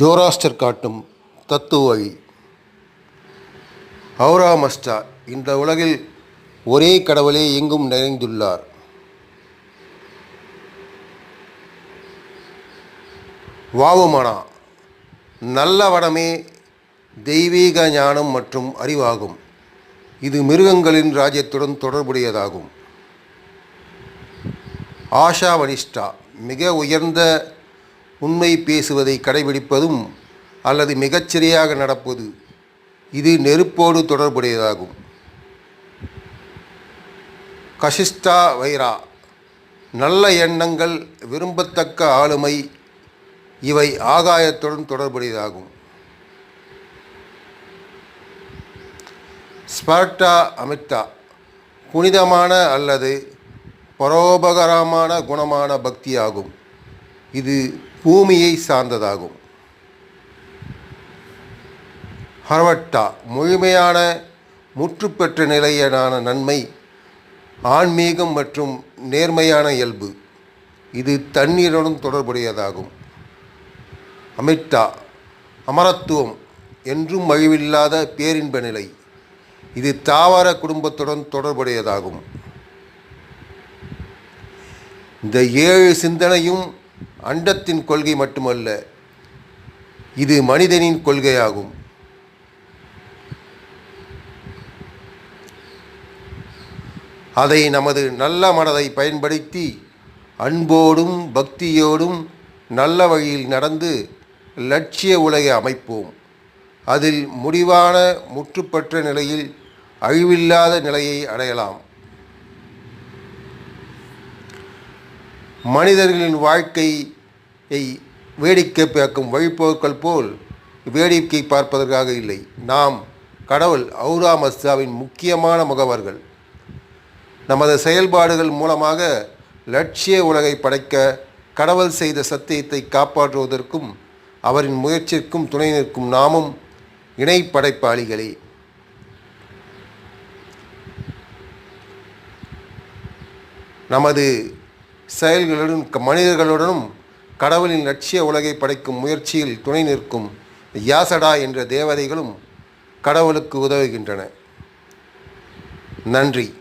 ஜோராஸ்டர் காட்டும் தத்துவ வழி. ஹவுரா மஸ்டா இந்த உலகில் ஒரே கடவுளே எங்கும் நிறைந்துள்ளார். வாவுமனா நல்ல வடமே தெய்வீக ஞானம் மற்றும் அறிவாகும். இது மிருகங்களின் ராஜ்யத்துடன் தொடர்புடையதாகும். ஆஷாவனிஷ்டா மிக உயர்ந்த உண்மை பேசுவதை கடைபிடிப்பதும் அல்லது மிகச்சரியாக நடப்பது இது நெருப்போடு தொடர்புடையதாகும். கஷிஷ்டா வைரா நல்ல எண்ணங்கள் விரும்பத்தக்க ஆளுமை இவை ஆகாயத்துடன் தொடர்புடையதாகும். ஸ்பர்டா அமிர்தா புனிதமான அல்லது பரோபகரமான குணமான பக்தியாகும். இது பூமியை சார்ந்ததாகும். ஹரவட்டா முழுமையான முற்றுப்பெற்ற நிலையனான நன்மை ஆன்மீகம் மற்றும் நேர்மையான இயல்பு. இது தண்ணீருடன் தொடர்புடையதாகும். அமிட்டா அமரத்துவம் என்றும் அழிவில்லாத பேரின்ப நிலை. இது தாவர குடும்பத்துடன் தொடர்புடையதாகும். இந்த ஏழு சிந்தனையும் அண்டத்தின் கொள்கை மட்டுமல்ல இது மனிதனின் கொள்கையாகும். அதை நமது நல்ல மனதை பயன்படுத்தி அன்போடும் பக்தியோடும் நல்ல வழியில் நடந்து லட்சிய உலகை அமைப்போம். அதில் முடிவான முற்றுப்பற்ற நிலையில் அழிவில்லாத நிலையை அடையலாம். மனிதர்களின் வாழ்க்கையை வேடிக்கை பார்க்கும் வழிபோக்கள் போல் வேடிக்கை பார்ப்பதற்காக இல்லை. நாம் கடவுள் ஔரா மஸ்தாவின் முக்கியமான முகவர்கள். நமது செயல்பாடுகள் மூலமாக லட்சிய உலகை படைக்க கடவுள் செய்த சத்தியத்தை காப்பாற்றுவதற்கும் அவரின் முயற்சிக்கும் துணை நிற்கும் நாமும் இணை படைப்பாளிகளே நமது செயல்களுடன் மனிதர்களுடனும் கடவுளின் லட்சிய உலகை படைக்கும் முயற்சியில் துணை நிற்கும் யாசடா என்ற தேவதைகளும் கடவுளுக்கு உதவுகின்றன. நன்றி.